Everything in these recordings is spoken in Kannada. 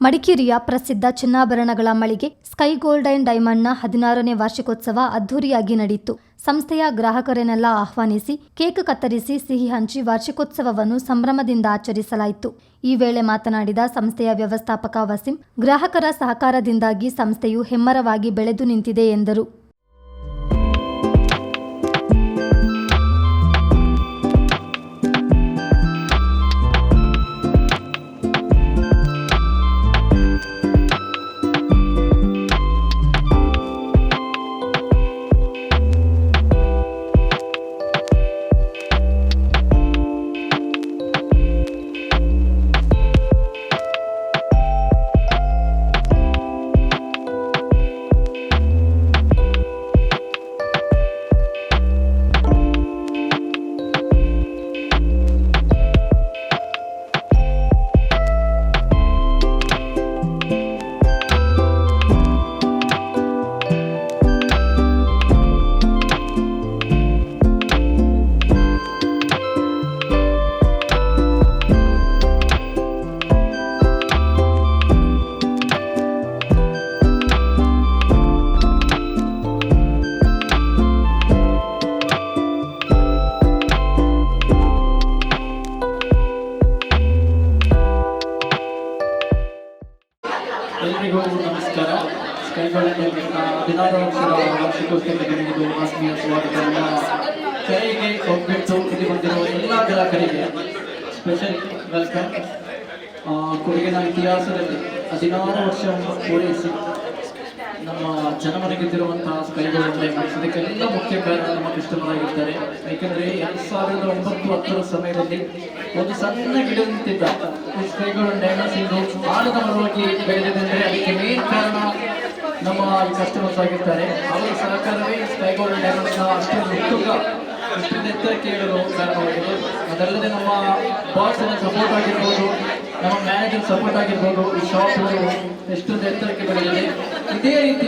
ಮಡಿಕೇರಿಯ ಪ್ರಸಿದ್ಧ ಚಿನ್ನಾಭರಣಗಳ ಮಳಿಗೆ ಸ್ಕೈ ಗೋಲ್ಡ್ ಅಂಡ್ ಡೈಮಂಡ್ನ ಹದಿನಾರನೇ ವಾರ್ಷಿಕೋತ್ಸವ ಅದ್ದೂರಿಯಾಗಿ ನಡೆಯಿತು. ಸಂಸ್ಥೆಯ ಗ್ರಾಹಕರನ್ನೆಲ್ಲ ಆಹ್ವಾನಿಸಿ, ಕೇಕ್ ಕತ್ತರಿಸಿ ಸಿಹಿ ಹಂಚಿ ವಾರ್ಷಿಕೋತ್ಸವವನ್ನು ಸಂಭ್ರಮದಿಂದ ಆಚರಿಸಲಾಯಿತು. ಈ ವೇಳೆ ಮಾತನಾಡಿದ ಸಂಸ್ಥೆಯ ವ್ಯವಸ್ಥಾಪಕ ವಸಿಂ, ಗ್ರಾಹಕರ ಸಹಕಾರದಿಂದಾಗಿ ಸಂಸ್ಥೆಯು ಹೆಮ್ಮರವಾಗಿ ಬೆಳೆದು ನಿಂತಿದೆ ಎಂದರು. ಎಲ್ರಿಗೂ ನಮಸ್ಕಾರ. ಹದಿನಾರು ವರ್ಷದ ವಾರ್ಷಿಕೋತ್ಸವಕ್ಕೆ ನಿಮಗೂ ಆತ್ಮೀಯ ಸ್ವಾಗತವನ್ನು ಕೆರೆಗೆ ಹೋಗ್ಬಿಟ್ಟು ಇಲ್ಲಿ ಬಂದಿರುವ ಎಲ್ಲ ಗ್ರಾಹಕರಿಗೆ ಸ್ಪೆಷಲ್ ವೆಲ್ಕಮ್ ಇತಿಹಾಸದಲ್ಲಿ ಹದಿನಾರು ವರ್ಷವನ್ನು ಪೂರೈಸಿ ನಮ್ಮ ಜನಮನೆಗೆದ್ದಿರುವಂತಹ ಸ್ಕೈಗೋಲ್ಡ್ ಡೈಮಂಡ್ಸ್ ಇದಕ್ಕೆಲ್ಲ ಮುಖ್ಯ ಕಾರಣ ನಮ್ಮ ಕಸ್ಟಮರ್ ಯಾಕೆಂದ್ರೆ ಎರಡ್ ಸಾವಿರದ ಒಂಬತ್ತು ಹತ್ತರ ಸಮಯದಲ್ಲಿ ಒಂದು ಸಣ್ಣ ಗಿಡ ನಿಂತಿದ್ದ. ಡೈಮಂಡ್ಸ್ ಇದು ಆಳದ ಮರವಾಗಿ ಬೆಳೆದಿದೆ ಅದಕ್ಕೆ ಮೇನ್ ಕಾರಣ ನಮ್ಮ ಕಸ್ಟಮರ್ಸ್ ಆಗಿರ್ತಾರೆ ಅವರ ಸರ್ಕಾರವೇ ಸ್ಕೈಗೋಲ್ಡ್ ಡೈಮಂಡ್ಸ್ ಅಷ್ಟು ಅಷ್ಟೊಂದು ಉತ್ತುಂಗ ಅಷ್ಟೊಂದು ಎತ್ತರಕ್ಕೆ ಏಳಲು ಕಾರಣವಾಗಿದೆ. ಅದಲ್ಲದೆ ನಮ್ಮ ಬಾಸ್ ಸಪೋರ್ಟ್ ಆಗಿರ್ಬೋದು, ನಮ್ಮ ಮ್ಯಾನೇಜರ್ ಸಪೋರ್ಟ್ ಆಗಿರ್ಬೋದು ಈ ಶಾಪ್ ಎಷ್ಟೊಂದು ಎತ್ತರಕ್ಕೆ ಬೆಳೆದಿದೆ. ಇದೇ ರೀತಿ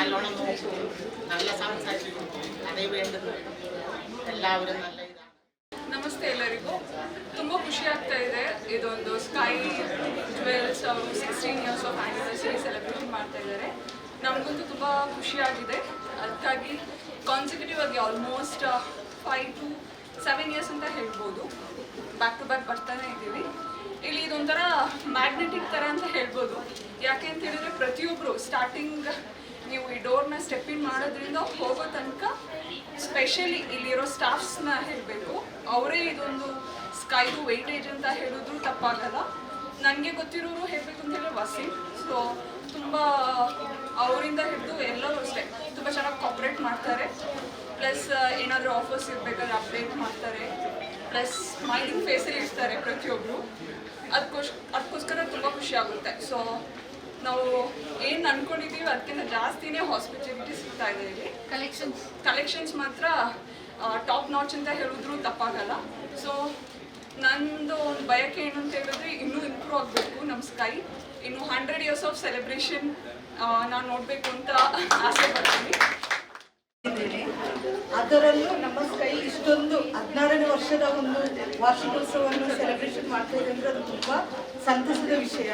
നല്ലോണം നോക്കും നല്ല സംസാരിക്കും അതേ വേണ്ടുന്നു എല്ലാവരും നല്ല ഇതാണ് ನಮಸ್ತೆ ಎಲ್ಲರಿಗೂ ತುಂಬ ಖುಷಿ ಆಗ್ತಾ ಇದೆ ಇದೊಂದು ಸ್ಕೈ ಟ್ವೆಲ್ಸ್ ಅವರು sixteen years of anniversary celebration ಮಾಡ್ತಾ ಇದ್ದಾರೆ ನಮಗಂತೂ ತುಂಬ ಖುಷಿಯಾಗಿದೆ ಅದಕ್ಕಾಗಿ ಕಾನ್ಸಿಕ್ಯೂಟಿವ್ ಆಗಿ almost five to seven years ಅಂತ ಹೇಳ್ಬೋದು. ಬ್ಯಾಕ್ ಟು ಬ್ಯಾಕ್ ಬರ್ತಾನೆ ಇದ್ದೀವಿ. ಇಲ್ಲಿ ಇದೊಂಥರ ಮ್ಯಾಗ್ನೆಟಿಕ್ ಥರ ಅಂತ ಹೇಳ್ಬೋದು. ಯಾಕೆ ಅಂತ ಹೇಳಿದ್ರೆ ಪ್ರತಿಯೊಬ್ಬರು ಸ್ಟಾರ್ಟಿಂಗ್ ನೀವು ಈ ಡೋರ್ನ ಸ್ಟೆಪ್ ಇನ್ ಮಾಡೋದ್ರಿಂದ ಹೋಗೋ ತನಕ ಸ್ಪೆಷಲಿ ಇಲ್ಲಿರೋ ಸ್ಟಾಫ್ಸ್ನ ಹೇಳಬೇಕು. ಅವರೇ ಇದೊಂದು ಸ್ಕೈದು ವೆಯ್ಟೇಜ್ ಅಂತ ಹೇಳಿದ್ರು ತಪ್ಪಾಗಲ್ಲ. ನನಗೆ ಗೊತ್ತಿರೋರು ಹೇಳಬೇಕು ಅಂತ ಹೇಳಿದ್ರೆ ವಸೀಂ. ಸೊ ತುಂಬ ಅವರಿಂದ ಹಿಡಿದು ಎಲ್ಲರೂ ಅಷ್ಟೇ. ತುಂಬ ಚೆನ್ನಾಗಿ ಕಾಪ್ರೇಟ್ ಮಾಡ್ತಾರೆ. ಪ್ಲಸ್ ಏನಾದರೂ ಆಫರ್ಸ್ ಇರಬೇಕಾದ್ರೆ ಅಪ್ಡೇಟ್ ಮಾಡ್ತಾರೆ. ಪ್ಲಸ್ ಸ್ಮೈಲಿಂಗ್ ಫೇಸಲ್ಲಿ ಇರ್ತಾರೆ ಪ್ರತಿಯೊಬ್ಬರು ಅದಕ್ಕೋಸ್ಕರ ಅದಕ್ಕೋಸ್ಕರ ತುಂಬ ಖುಷಿ ಆಗುತ್ತೆ. ಸೊ ನಾವು ಏನು ಅಂದ್ಕೊಂಡಿದ್ದೀವಿ ಅದಕ್ಕಿಂತ ಜಾಸ್ತಿನೇ ಹಾಸ್ಪಿಟಾಲಿಟಿ ಸಿಗ್ತಾ ಇದೆ ಇಲ್ಲಿ. ಕಲೆಕ್ಷನ್ಸ್ ಕಲೆಕ್ಷನ್ಸ್ ಮಾತ್ರ ಟಾಪ್ ನಾಚ್ ಅಂತ ಹೇಳಿದ್ರು ತಪ್ಪಾಗಲ್ಲ. ಸೊ ನಂದು ಒಂದು ಬಯಕೆ ಏನು ಅಂತ ಹೇಳಿದ್ರೆ ಇನ್ನೂ ಇಂಪ್ರೂವ್ ಆಗಬೇಕು ನಮ್ಮ ಸ್ಕೈ ಇನ್ನು ಹಂಡ್ರೆಡ್ ಇಯರ್ಸ್ ಆಫ್ ಸೆಲೆಬ್ರೇಷನ್ ನಾನು ನೋಡಬೇಕು ಅಂತ ಆಸೆ ಪಡ್ತೀನಿ. ಅದರಲ್ಲೂ ನಮ್ಮ ಕೈ ಇಷ್ಟೊಂದು ಹದಿನಾರನೇ ವರ್ಷದ ಒಂದು ವಾರ್ಷಿಕೋತ್ಸವವನ್ನು ಸೆಲೆಬ್ರೇಷನ್ ಮಾಡ್ತಾ ಅದು ತುಂಬ ಸಂತಸದ ವಿಷಯ.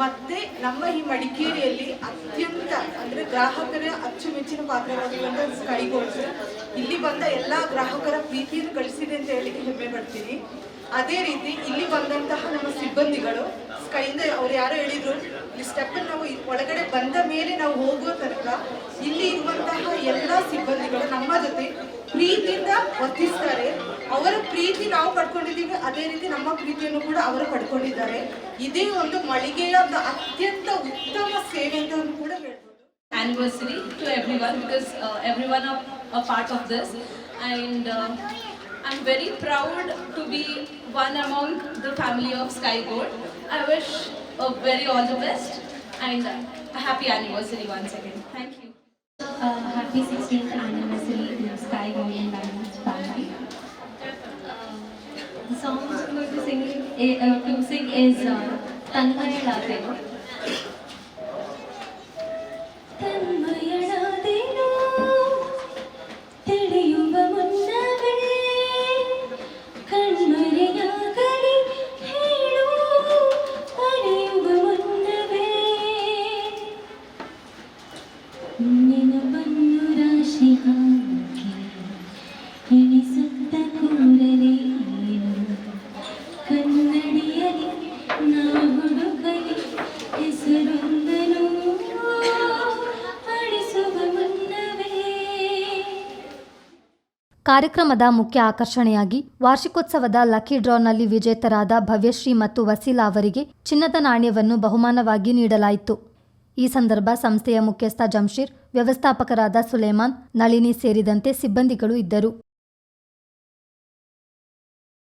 ಮತ್ತೆ ನಮ್ಮ ಈ ಮಡಿಕೇರಿಯಲ್ಲಿ ಅತ್ಯಂತ ಅಂದ್ರೆ ಗ್ರಾಹಕರ ಅಚ್ಚುಮೆಚ್ಚಿನ ಪಾತ್ರವಾಗಿರುವಂತಹ ಸ್ಕೈ ಇಲ್ಲಿ ಬಂದ ಎಲ್ಲಾ ಗ್ರಾಹಕರ ಪ್ರೀತಿಯನ್ನು ಗಳಿಸಿದೆ ಅಂತ ಹೇಳಿಕ್ಕೆ ಹೆಮ್ಮೆ ಪಡ್ತೀನಿ. ಅದೇ ರೀತಿ ಇಲ್ಲಿ ಬಂದಂತಹ ನಮ್ಮ ಸಿಬ್ಬಂದಿಗಳು ಸ್ಕೈಯಿಂದ ಅವ್ರು ಯಾರೋ ಹೇಳಿದ್ರು ಈ ಸ್ಟೆಪ್ ನಾವು ಒಳಗಡೆ ಬಂದ ಮೇಲೆ ನಾವು ಹೋಗುವ ತನಕ ಇಲ್ಲಿ ಇರುವಂತಹ ಎಲ್ಲ ಸಿಬ್ಬಂದಿಗಳು ನಮ್ಮ ಜೊತೆ ಪ್ರೀತಿಯಿಂದ ವರ್ತಿಸ್ತಾರೆ. ಅವರ ಪ್ರೀತಿ ನಾವು ಪಡ್ಕೊಂಡಿದ್ದೀವಿ. ಅದೇ ರೀತಿ ನಮ್ಮ ಪ್ರೀತಿಯನ್ನು ಕೂಡ ಅವರು ಪಡ್ಕೊಂಡಿದ್ದಾರೆ. ಇದೇ ಒಂದು ಮಳಿಗೆಯ ಒಂದು ಅತ್ಯಂತ ಉತ್ತಮ ಸೇವೆ ಅಂತ ಕೂಡ ಹೇಳ್ಬೋದು. Anniversary to every one because every one part of this. And very I'm very proud to be one among the family of Sky Gold. I wish a very all the best and a happy anniversary once again. Thank you. Uh, happy 16th anniversary to Sky Golden Diamonds family. The song we're going to sing, eh, uh, to sing is uh, Tanhai Latte. ಕಾರ್ಯಕ್ರಮದ ಮುಖ್ಯ ಆಕರ್ಷಣೆಯಾಗಿ ವಾರ್ಷಿಕೋತ್ಸವದ ಲಕ್ಕಿ ಡ್ರಾನಲ್ಲಿ ವಿಜೇತರಾದ ಭವ್ಯಶ್ರೀ ಮತ್ತು ವಸೀಲಾ ಅವರಿಗೆ ಚಿನ್ನದ ನಾಣ್ಯವನ್ನು ಬಹುಮಾನವಾಗಿ ನೀಡಲಾಯಿತು. ಈ ಸಂದರ್ಭ ಸಂಸ್ಥೆಯ ಮುಖ್ಯಸ್ಥ ಜಂಶೀರ್, ವ್ಯವಸ್ಥಾಪಕರಾದ ಸುಲೇಮಾನ್, ನಳಿನಿ ಸೇರಿದಂತೆ ಸಿಬ್ಬಂದಿಗಳು ಇದ್ದರು.